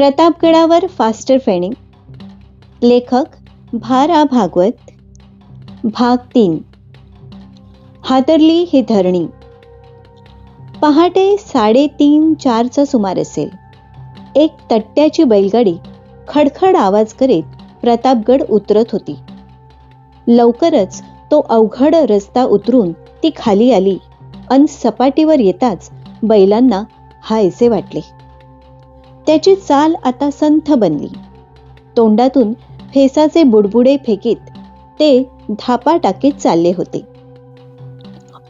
प्रतापगडावर faster फेणी लेखक भारा भागवत. भाग तीन. हातरली ही धरणी. पहाटे साडेतीन चारचा सुमार असेल. एक तट्ट्याची बैलगाडी खडखड आवाज करीत प्रतापगड उतरत होती. लवकरच तो अवघड रस्ता उतरून ती खाली आली अन सपाटीवर येताच बैलांना हायसे वाटले. त्याची चाल आता संथ बनली. तोंडातून फेसाचे बुडबुडे फेकीत ते धापा टाकीत चालले होते.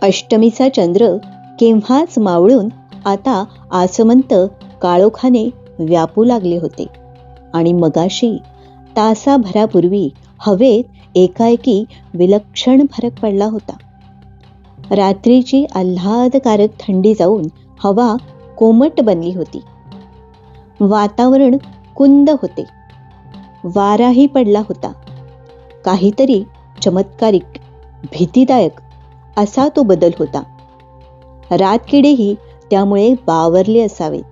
अष्टमीचा चंद्र केव्हाच मावळून आता आसमंत काळोखाने व्यापू लागले होते आणि मगाशी तासाभरापूर्वी हवेत एकाएकी विलक्षण फरक पडला होता. रात्रीची आल्हादकारक थंडी जाऊन हवा कोमट बनली होती. वातावरण कुंद होते. वाराही पडला होता. काहीतरी चमत्कारिक भीतीदायक असा तो बदल होता. रातकिडेही त्यामुळे बावरले असावेत.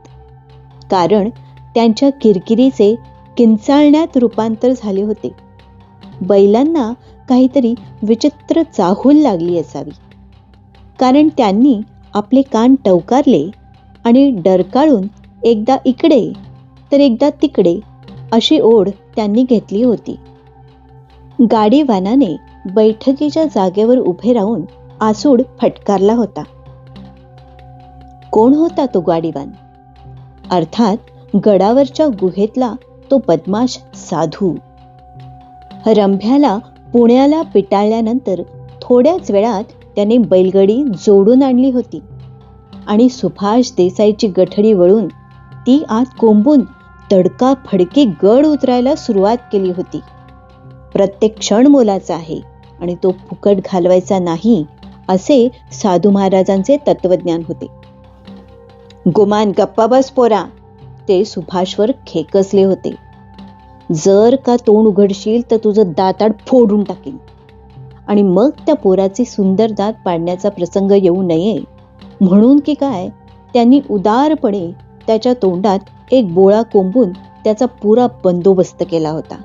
कारण त्यांच्या किरकिरीचे किंचाळण्यात रूपांतर झाले होते. बैलांना काहीतरी विचित्र चाहूल लागली असावी. कारण त्यांनी आपले कान टवकारले आणि डरकाळून एकदा इकडे तर एकदा तिकडे अशी ओढ त्यांनी घेतली होती. गाडीवानाने बैठकीच्या जागेवर उभे राहून आसूड फटकारला होता. कोण होता तो गाडीवान? अर्थात गडावरच्या गुहेतला तो बदमाश साधू. रंभ्याला पुण्याला पिटाळल्यानंतर थोड्याच वेळात त्याने बैलगाडी जोडून आणली होती आणि सुभाष देसाईची गठडी वळून ती आत कोंबून तडका फडके गड उतरायला सुरुवात केली होती. प्रत्येक क्षण मोलाचा आहे आणि तो फुकट घालवायचा नाही असे साधू महाराजांचे तत्वज्ञान होते. गुमान गप्पा बस पोरा ते सुभाषवर खेकसले होते. जर का तोंड उघडशील तर तुझं दाताड फोडून टाकेल आणि मग त्या पोराचे सुंदर दात पाडण्याचा प्रसंग येऊ नये. म्हणून की काय त्यांनी उदारपणे त्याच्या तोंडात एक बोळा कोंबून त्याचा पुरा बंदोबस्त केला होता.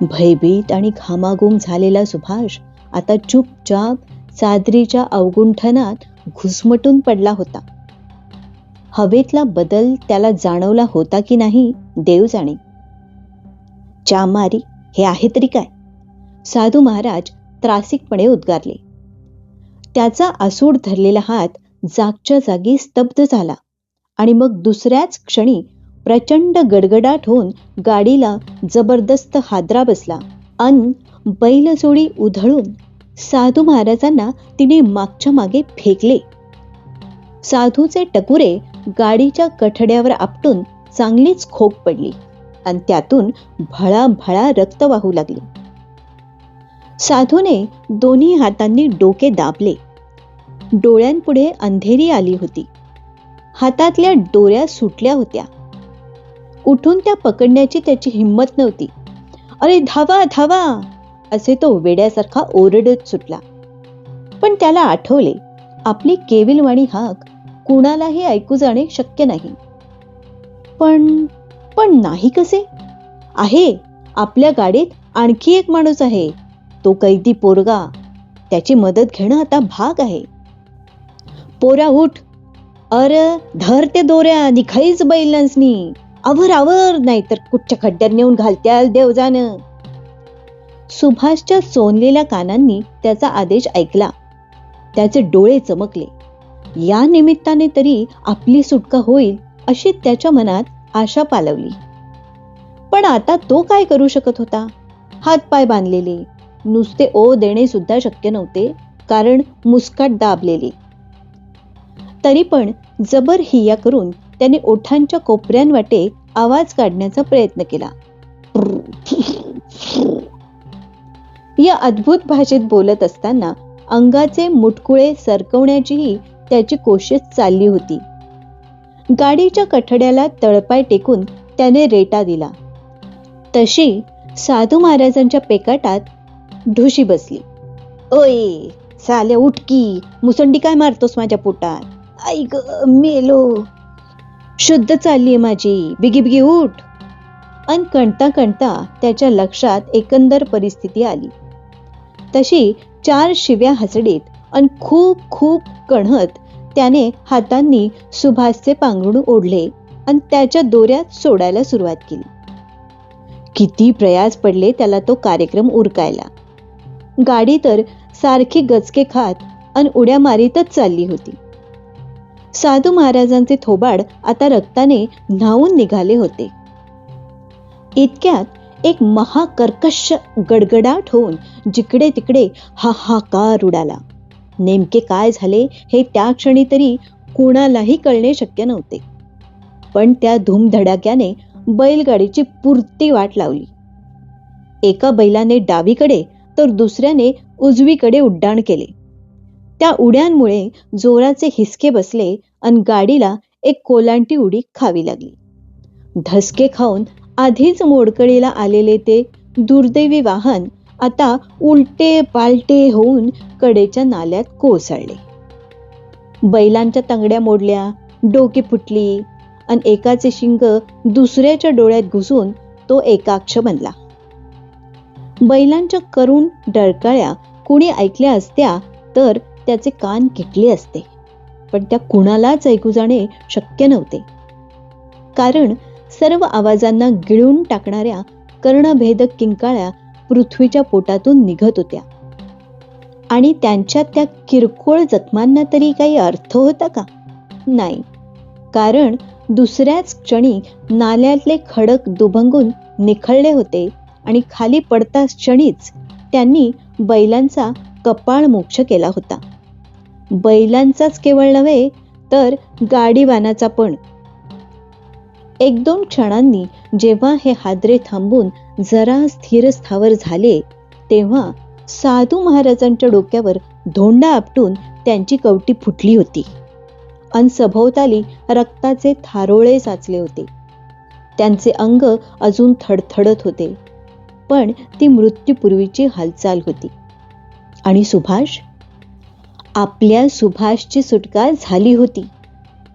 भयभीत आणि घामाघूम झालेला सुभाष आता चुपचाप चादरीच्या अवगुंठनात घुसमटून पडला होता. हवेतला बदल त्याला जाणवला होता की नाही देव जाणे. चामारी हे आहे तरी काय? साधू महाराज त्रासिकपणे उद्गारले. त्याचा आसूड धरलेला हात जागच्या जागी स्तब्ध झाला. आणि मग दुसऱ्याच क्षणी प्रचंड गडगडाट होऊन गाडीला जबरदस्त हादरा बसला. अन बैलजोडी उधळून साधू महाराजांना तिने मागच्या मागे फेकले. साधूचे टकुरे गाडीच्या कठड्यावर आपटून चांगलीच खोक पडली आणि त्यातून भळाभळा रक्त वाहू लागले. साधूने दोन्ही हातांनी डोके दाबले. डोळ्यांपुढे अंधेरी आली होती. हातातल्या डोऱ्या सुटल्या होत्या. उठून त्या पकडण्याची त्याची हिंमत नव्हती. अरे धावा धावा असे तो वेड्यासारखा ओरडत सुटला. पण त्याला आठवले आपली केविलवाणी हाक कुणालाही ऐकू जाणे शक्य नाही. पण पण नाही कसे? आहे आपल्या गाडीत आणखी एक माणूस आहे. तो कैदी पोरगा. त्याची मदत घेणं आता भाग आहे. पोरा उठ. अर धर ते दोऱ्या निखाईच बैलांसनी आवर आवर नाहीतर कुठच्या खड्ड्यात नेऊन घालत्याल देवजान. सुभाषच्या सोनलेल्या कानांनी त्याचा आदेश ऐकला. त्याचे डोळे चमकले. या निमित्ताने तरी आपली सुटका होईल अशी त्याच्या मनात आशा पालवली. पण आता तो काय करू शकत होता? हातपाय बांधलेले. नुसते ओ देणे सुद्धा शक्य नव्हते कारण मुस्काट दाबलेली. तरी पण जबर हिया करून त्याने ओठांच्या कोपऱ्यांवाटे आवाज काढण्याचा प्रयत्न केला. या अद्भुत भाषेत बोलत असताना अंगाचे मुटकुळे सरकवण्याचीही त्याची कोशिश चालली होती. गाडीच्या कठड्याला तळपाय टेकून त्याने रेटा दिला. तशी साधू महाराजांच्या पेकाटात ढुशी बसली. ओय साल्या उठकी मुसंडी काय मारतोस माझ्या पोटात? आई ग मेलो. शुद्ध चालली आहे माझी. बिगी बिगी उठ. अन कणता कणता त्याच्या लक्षात एकंदर परिस्थिती आली. तशी चार शिव्या हसडीत अन खूप खूप कणहत त्याने हातांनी सुभाषचे पांघरुण ओढले आणि त्याच्या दोऱ्यात सोडायला सुरुवात केली. किती प्रयास पडले त्याला तो कार्यक्रम उरकायला. गाडी तर सारखी गचके खात अन उड्या मारीतच चालली होती. साधू महाराजांचे थोबाड आता रक्ताने न्हावून निघाले होते. इतक्यात एक महाकर्कश गडगडाट होऊन जिकडे तिकडे हाहाकार उडाला. नेमके काय झाले हे त्या क्षणी तरी कुणालाही कळणे शक्य नव्हते. पण त्या धूमधडाक्याने बैलगाडीची पुरती वाट लावली. एका बैलाने डावीकडे तर दुसऱ्याने उजवीकडे उड्डाण केले. त्या उड्यांमुळे जोराचे हिसके बसले आणि गाडीला एक कोलांटी उडी खावी लागली. धसके खाऊन आधीच मोडकळीला आलेले ते दुर्दैवी वाहन आता उलटे पालटे होऊन कडेच्या नाल्यात कोसळले. बैलांच्या तंगड्या मोडल्या डोकी फुटली आणि एकाचे शिंग दुसऱ्याच्या डोळ्यात घुसून तो एकाक्ष बनला. बैलांच्या करुण डळकाळ्या कुणी ऐकल्या असत्या तर त्याचे कान किटले असते. पण त्या कुणालाच ऐकू जाणे शक्य नव्हते. कारण सर्व आवाजांना गिळून टाकणाऱ्या कर्णभेदक किंकाळ्या पृथ्वीच्या पोटातून निघत होत्या. आणि त्यांच्या त्या किरकोळ जखमांना तरी काही अर्थ होता का? नाही. कारण दुसऱ्याच क्षणी नाल्यातले खडक दुभंगून निखळले होते आणि खाली पडताच क्षणीच त्यांनी बैलांचा कपाळ मोक्ष केला होता. बैलांचाच केवळ नव्हे तर गाडीवानाचा पण. एक दोन क्षणांनी जेव्हा हे हादरे थांबून जरा स्थिर स्थावर झाले तेव्हा साधू महाराजांच्या डोक्यावर धोंडा आपटून त्यांची कवटी फुटली होती. अन सभोवताली रक्ताचे थारोळे साचले होते. त्यांचे अंग अजून थडथडत होते पण ती मृत्यूपूर्वीची हालचाल होती. आणि सुभाष? आपल्या सुभाषची सुटका झाली होती.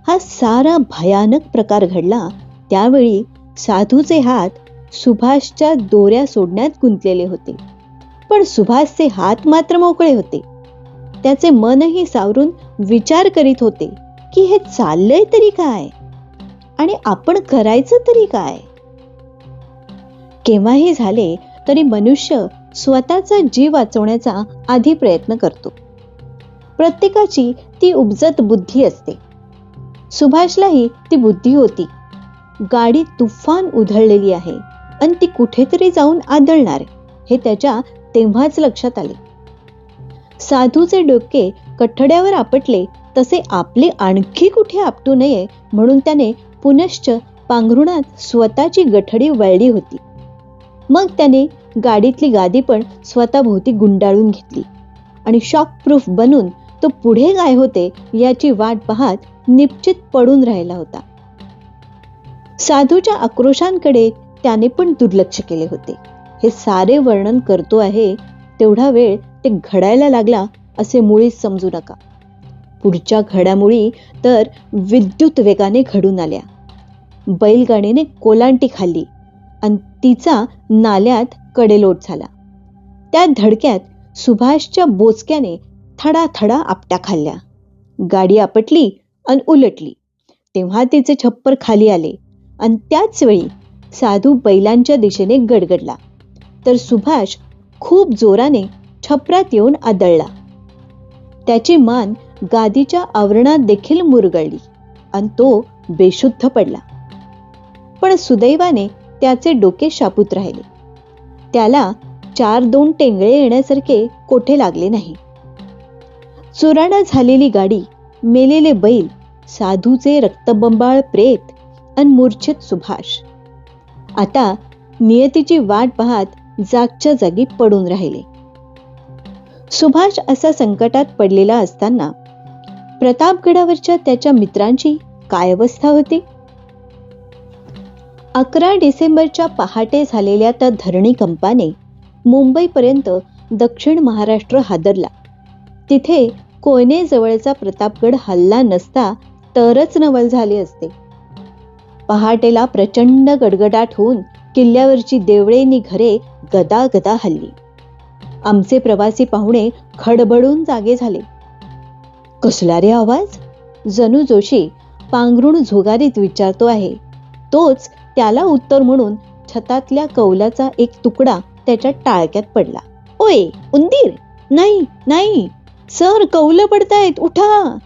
हा सारा भयानक प्रकार घडला त्यावेळी साधूचे हात सुभाषच्या दोऱ्या सोडण्यात गुंतलेले होते. पण सुभाषचे हात मात्र मोकळे होते. त्याचे मनही सावरून विचार करीत होते की हे चाललंय तरी काय? आणि आपण करायचं तरी काय? केव्हाही झाले तरी मनुष्य स्वतःचा जीव वाचवण्याचा आधी प्रयत्न करतो. प्रत्येकाची ती उपजत बुद्धी असते. सुभाषलाही ती बुद्धी होती. गाडी तुफान उधळलेली आहे आणि ती कुठेतरी जाऊन आदळणार हे त्याच्या तेव्हाच लक्षात आले. साधूचे डोके कठड्यावर आपटले तसे आपले आणखी कुठे आपटू नये म्हणून त्याने पुनश्च पांघरुणात स्वतःची गठडी वळली होती. मग त्याने गाडीतली गादी पण स्वतःभोवती गुंडाळून घेतली आणि शॉक प्रूफ बनून तो पुढे काय होते याची वाट पाहत निश्चित पडून राहिला होता. साधूच्या आक्रोशांकडे त्याने पण दुर्लक्ष केले होते. हे सारे वर्णन करतो आहे तेवढा वेळ ते घडायला लागला असे मुळीच समजू नका. पुढच्या घडामोडी तर विद्युत वेगाने घडून आल्या. बैलगाडीने कोलांटी खाल्ली आणि तिचा नाल्यात कडेलोट झाला. त्या धडक्यात सुभाषच्या बोचक्याने थडा थडा आपट्या खाल्ल्या. गाडी आपटली आणि उलटली. तेव्हा तिचे छप्पर खाली आले आणि त्याच वेळी साधू बैलांच्या दिशेने गडगडला. तर सुभाष खूप जोराने छपरात येऊन आदळला. त्याची मान गादीच्या आवरणात देखील मुरगळली आणि तो बेशुद्ध पडला. पण सुदैवाने त्याचे डोके शापूत राहिले. त्याला चार दोन टेंगळे येण्यासारखे कोठे लागले नाही. चुराडा झालेली गाडी मेलेले बैल साधूचे रक्तबंबाळ प्रेत अन मूर्छित सुभाष. आता नियतीची वाट पाहत जागच्या जागी पडून राहिले. सुभाष असा संकटात पडलेला असताना प्रतापगडावरच्या त्याच्या मित्रांची काय अवस्था होती? अकरा डिसेंबरच्या पहाटे झालेल्या त्या धरणी कंपाने मुंबईपर्यंत दक्षिण महाराष्ट्र हादरला. तिथे कोयनेजवळचा प्रतापगड हल्ला नसता तरच नवल झाले असते. पहाटेला प्रचंड गडगडाट होऊन किल्ल्यावरची देवळेनी घरे गदा गदा हल्ली. आमचे प्रवासी पाहुणे खडबडून जागे झाले. कसला रे आवाज? जणू जोशी पांघरुण झोगारीत विचारतो आहे. तोच त्याला उत्तर म्हणून छतातल्या कौलाचा एक तुकडा त्याच्या टाळक्यात पडला. ओय उंदीर! नाही नाही! सर कौलं पडतायत उठा.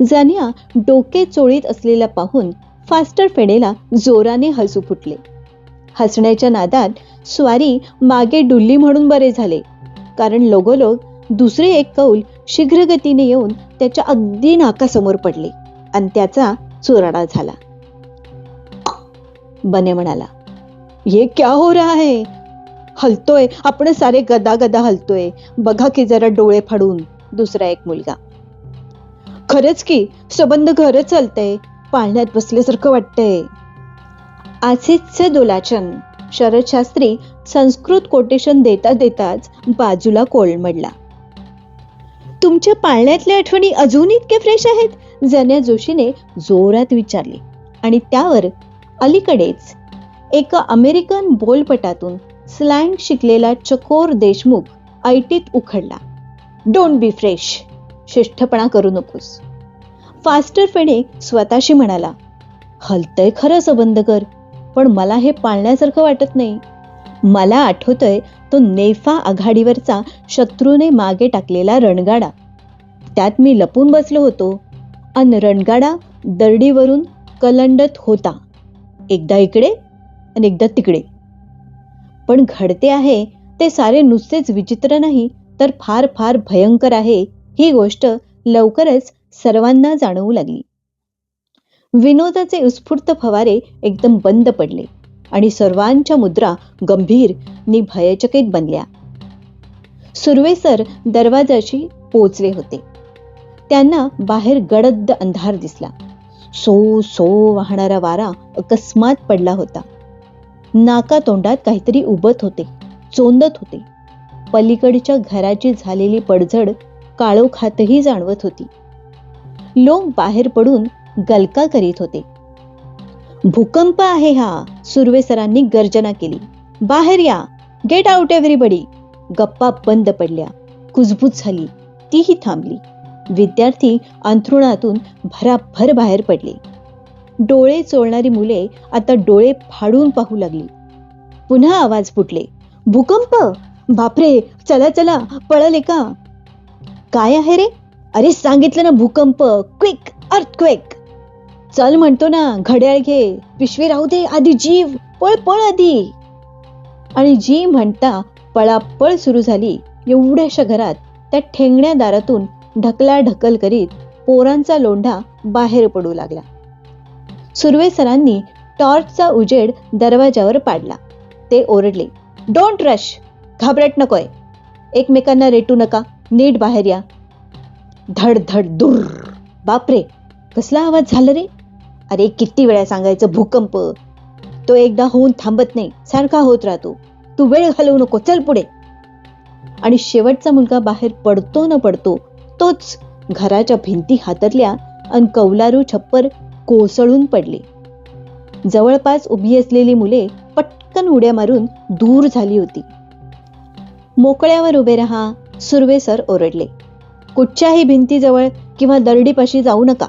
जानिया डोके चोळीत असलेला पाहून फास्टर फेडेला जोराने हसू फुटले. हसण्याच्या नादात स्वारी मागे डुल्ली म्हणून बरे झाले कारण लोगोलोग दुसरे एक कौल शीघ्रगतीने येऊन त्याच्या अगदी नाकासमोर पडले आणि त्याचा चुराडा झाला. बने म्हणाला ये क्या हो रहा है? हलतोय. आपण सारे गदा गदा हलतोय. बघा की जरा डोळे फाडून. दुसरा एक मुलगा. खरंच की सबंध घरच चालतंय. पाळण्यात बसल्यासारखं वाटतंय. आसितचे दोलाचन. शरदशास्त्री संस्कृत कोटेशन देता देताच बाजूला कोलमडला तुमच्या पाळण्यातल्या आठवणी अजून इतके फ्रेश आहेत? जन्या जोशीने जोरात विचारले. आणि त्यावर अलीकडेच एका अमेरिकन बोलपटातून स्लँग शिकलेला चकोर देशमुख ऐटीत उखडला. डोंट बी फ्रेश शिष्टपणा करू नकोस. फास्टर फेणे स्वतःशी म्हणाला हलतय खरं संबंध कर पण मला हे पाळण्यासारखं वाटत नाही. मला आठवतंय तो नेफा आघाडीवरचा शत्रूने मागे टाकलेला रणगाडा. त्यात मी लपून बसलो होतो. अन रणगाडा दरडीवरून कलंडत होता. एकदा इकडे आणि एकदा तिकडे. पण घडते आहे ते सारे नुसतेच विचित्र नाही तर फार फार भयंकर आहे ही गोष्ट लवकरच सर्वांना जाणवू लागली. विनोदाचे उत्स्फूर्त फवारे एकदम बंद पडले आणि सर्वांच्या मुद्रा गंभीर नि भयचकित बनल्या. सुर्वे सर दरवाजाशी पोचले होते. त्यांना बाहेर गडद अंधार दिसला. सो सो वाहणारा वारा अकस्मात पडला होता. नाका तोंडात काहीतरी उबत होते चोंदत होते. पलीकडच्या घराची झालेली पडझड काळोखातही जाणवत होती. लोक बाहेर पडून गलका करीत होते. भूकंप आहे हा सुर्वेसरांनी गर्जना केली. बाहेर या गेट आउट एव्हरीबडी गप्पा बंद पडल्या. कुजबूज झाली. तीही थांबली. विद्यार्थी अंथरुणातून भराभर बाहेर पडले. डोळे चोळणारी मुले आता डोळे फाडून पाहू लागली. पुन्हा आवाज फुटले. भूकंप? बापरे! चला चला पळले का? काय आहे रे? अरे सांगितलं ना भूकंप. क्विक अर्थ क्विक चल म्हणतो ना घड्याळ घे. पिशवी राहू दे आधी जीव. पळ पळ आधी. आणि जी म्हणता पळापळ सुरू झाली एवढ्याशा घरात त्या ठेंगण्या दारातून ढकला ढकल करीत पोरांचा लोंढा बाहेर पडू लागला. सुर्वे सरांनी टॉर्चचा उजेड दरवाजावर पाडला. ते ओरडले डोंट रश घाबरट नकोय. एकमेकांना रेटू नका. नीट बाहेर या. धड धड दूर बापरे कसला आवाज झाला रे? अरे किती वेळा सांगायचं भूकंप. तो एकदा होऊन थांबत नाही. सारखा होत राहतो. तू वेळ घालवू नको. चल पुढे. आणि शेवटचा मुलगा बाहेर पडतो न पडतो तोच घराच्या भिंती हातरल्या आणि कौलारू छप्पर कोसळून पडले. जवळपास उभी असलेली मुले पटकन उड्या मारून दूर झाली होती. मोकळ्यावर उभे राहा सुर्वे सर ओरडले. कुठच्याही भिंतीजवळ किंवा दरडीपाशी जाऊ नका.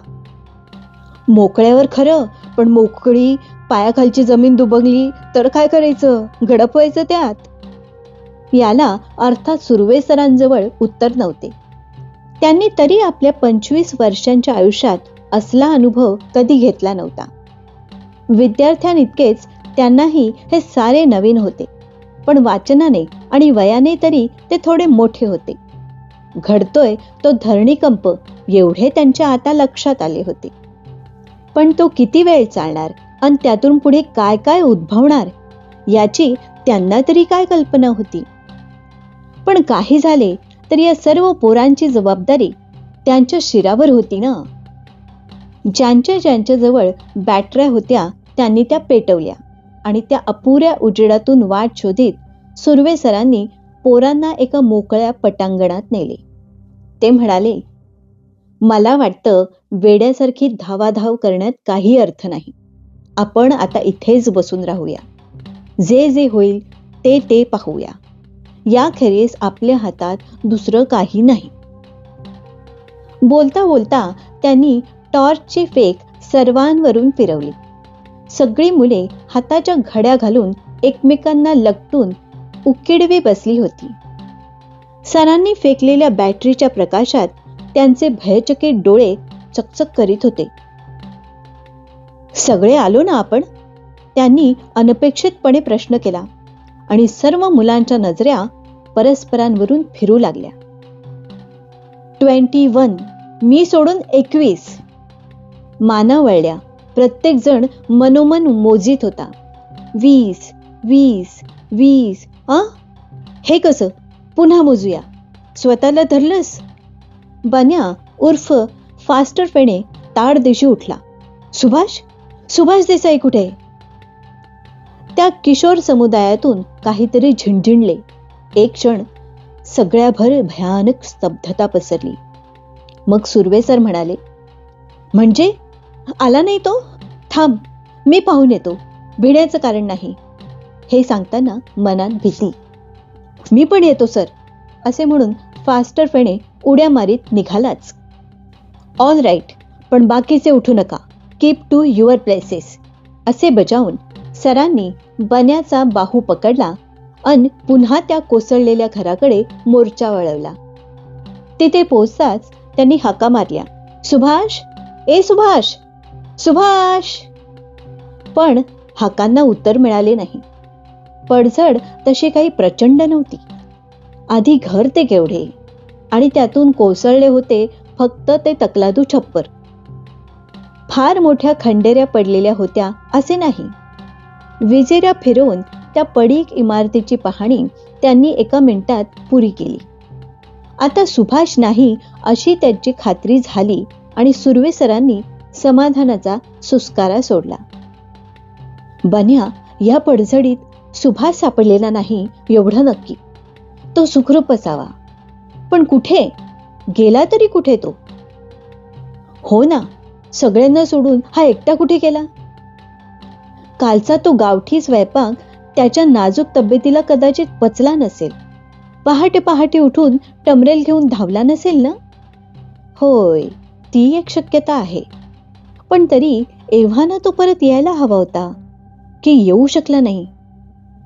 मोकळ्यावर खरं पण मोकळी पायाखालची जमीन दुबगली तर काय करायचं? गडपवायचं त्यात? याला अर्थात सुर्वे सरांजवळ उत्तर नव्हते. त्यांनी तरी आपल्या पंचवीस वर्षांच्या आयुष्यात असला अनुभव कधी घेतला नव्हता. विद्यार्थ्यांइतकेच त्यांनाही हे सारे नवीन होते. पण वाचनाने आणि वयाने तरी ते थोडे मोठे होते. घडतोय तो धरणीकंप एवढे त्यांच्या आता लक्षात आले होते. पण तो किती वेळ चालणार आणि त्यातून पुढे काय काय उद्भवणार याची त्यांना तरी काय कल्पना होती. पण काही झाले तर या सर्व पोरांची जबाबदारी त्यांच्या शिरावर होती ना. ज्यांच्या ज्यांच्या जवळ बॅटऱ्या होत्या त्यांनी त्या पेटवल्या आणि त्या अपुऱ्या उजेडातून वाट शोधित सुर्वे सरांनी पोरांना एका मोकळ्या पटांगणात नेले. ते म्हणाले मला वाटतं वेड्यासारखी धावाधाव करण्यात काही अर्थ नाही. आपण आता इथेच बसून राहूया. जे जे होईल ते ते पाहूया. याखेरीज आपल्या हातात दुसरं काही नाही. बोलता बोलता त्यांनी टॉर्चची फेक सर्वांवरून फिरवली. सगळी मुले हाताच्या घड्या घालून एकमेकांना लपटून उकिडवी बसली होती. सरांनी फेकलेल्या बॅटरीच्या प्रकाशात त्यांचे भयचकित डोळे चकचक करीत होते. सगळे आलो ना आपण? त्यांनी अनपेक्षितपणे प्रश्न केला आणि सर्व मुलांच्या नजऱ्या परस्परांवरून फिरू लागल्या. ट्वेंटी वन मी सोडून एकवीस. माना वळल्या प्रत्येकजण मनोमन मोजीत होता. वीस वीस वीस आ हे कसं? पुन्हा मोजूया. स्वतःला धरलंस? बन्या उर्फ फास्टर फेणे ताड दिशी उठला. सुभाष? सुभाष देसाई कुठे? त्या किशोर समुदायातून काहीतरी झिणझिणले. एक क्षण सगळ्याभर भयानक स्तब्धता पसरली. मग सुर्वे सर म्हणाले म्हणजे आला नाही तो? थांब मी पाहून येतो. भिण्याचं कारण नाही. हे सांगताना मनात भीती. मी पण येतो सर असे म्हणून फास्टर फेणे उड्या मारीत निघालाच. ऑल राईट पण बाकीचे उठू नका. कीप टू युअर प्लेसेस असे बजावून सरांनी बन्याचा बाहू पकडला अन पुन्हा त्या कोसळलेल्या घराकडे मोर्चा वळवला. तिथे पोचताच त्यांनी हाका मारल्या. सुभाष? ए सुभाष? सुभाष. पण हाकांना उत्तर मिळाले नाही. पडझड तशी काही प्रचंड नव्हती. आधी घर ते केवढे आणि त्यातून कोसळले होते फक्त ते तकलादू छप्पर. फार मोठ्या खंडेऱ्या पडलेल्या होत्या असे नाही. विजेऱ्या फिरवून त्या पडीक इमारतीची पाहणी त्यांनी एका मिनिटात पुरी केली. आता सुभाष नाही अशी त्याची खात्री झाली आणि सुर्वे सरांनी समाधानाचा सुस्कारा सोडला. बन्या या पडझडीत सुभाष सापडलेला नाही एवढं नक्की. तो सुखरूप असावा पण कुठे? गेला तरी कुठे तो? हो ना सगळ्यांना सोडून हा एकटा कुठे गेला? कालचा तो गावठी स्वयंपाक त्याच्या नाजूक तब्येतीला कदाचित पचला नसेल. पहाटे पहाटे उठून टमरेल घेऊन धावला नसेल ना? होय ती एक शक्यता आहे. पण तरी एव्हाना तो परत यायला हवा होता की येऊ शकला नाही.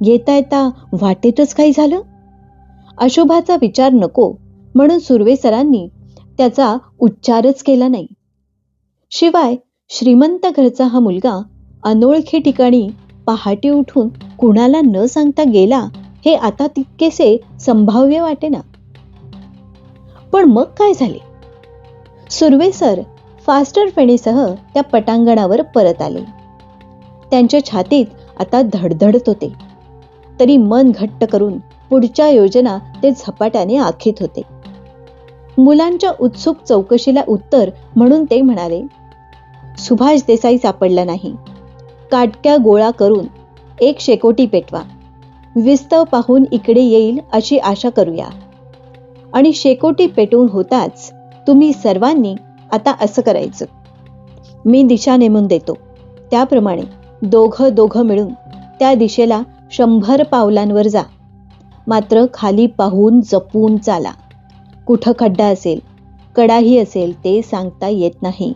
येता येता वाटेतच काही झालं? अशोभाचा विचार नको म्हणून सुर्वे सरांनी त्याचा उच्चारच केला नाही. शिवाय श्रीमंत घरचा हा मुलगा अनोळखी ठिकाणी पहाटे उठून कुणाला न सांगता गेला हे आता तितकेसे संभाव्य वाटेना. पण मग काय झाले? सुर्वे सर फास्टर फेणीसह त्या पटांगणावर परत आले. त्यांच्या छातीत आता धडधडत होते. तरी मन घट्ट करून पुढच्या योजना ते झपाट्याने आखीत होते. मुलांच्या उत्सुक चौकशीला उत्तर म्हणून ते म्हणाले सुभाष देसाई सापडला नाही. काटक्या गोळा करून एक शेकोटी पेटवा. विस्तव पाहून इकडे येईल अशी आशा करूया. आणि शेकोटी पेटवून होताच तुम्ही सर्वांनी आता असं करायचं. मी दिशा नेमून देतो. त्याप्रमाणे दोघं दोघं मिळून त्या दिशेला शंभर पावलांवर जा. मात्र खाली पाहून जपून चाला. कुठं खड्डा असेल कडाही असेल ते सांगता येत नाही.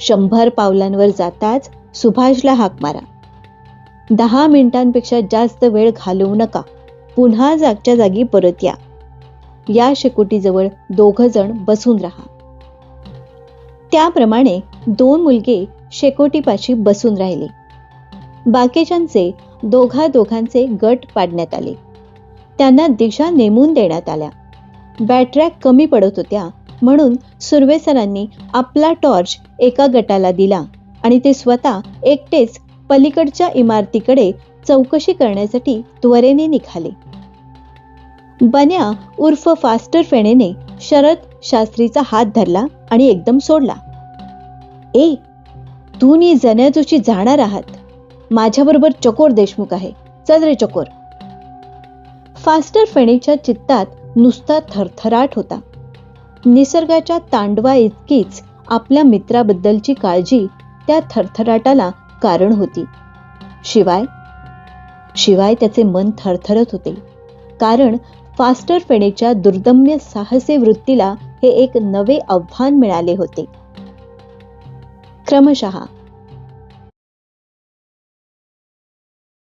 शंभर पावलांवर जाताच सुभाषला हाक मारा. दहा मिनिटांपेक्षा जास्त वेळ घालवू नका. पुन्हा जागच्या जागी परत या. या शेकोटीजवळ दोघं जण बसून राहा. त्याप्रमाणे दोन मुलगे शेकोटीपाशी बसून राहिले. बाकीच्यांचे दोघा दोघांचे गट पाडण्यात आले. त्यांना दिशा नेमून देण्यात आल्या. बॅटऱ्या कमी पडत होत्या म्हणून सुर्वेसरांनी आपला टॉर्च एका गटाला दिला आणि ते स्वतः एकटेच पलीकडच्या इमारतीकडे चौकशी करण्यासाठी त्वरेने निघाले. बन्या उर्फ फास्टर फेणेने शरद शास्त्रीचा हात धरला आणि एकदम सोडला. ए तू नी जन्याजूची जाणार आहात. माझ्याबरोबर चकोर देशमुख आहे. चल रे चकोर. फास्टर फेणेच्या चित्तात नुसता थरथराट होता. निसर्गाच्या तांडवा इतकीच आपल्या मित्राबद्दलची काळजी त्या थरथराटाला कारण होती. शिवाय शिवाय त्याचे मन थरथरत होते. कारण फास्टर फेणेच्या दुर्दम्य साहसी वृत्तीला हे एक नवे आव्हान मिळाले होते. क्रमशः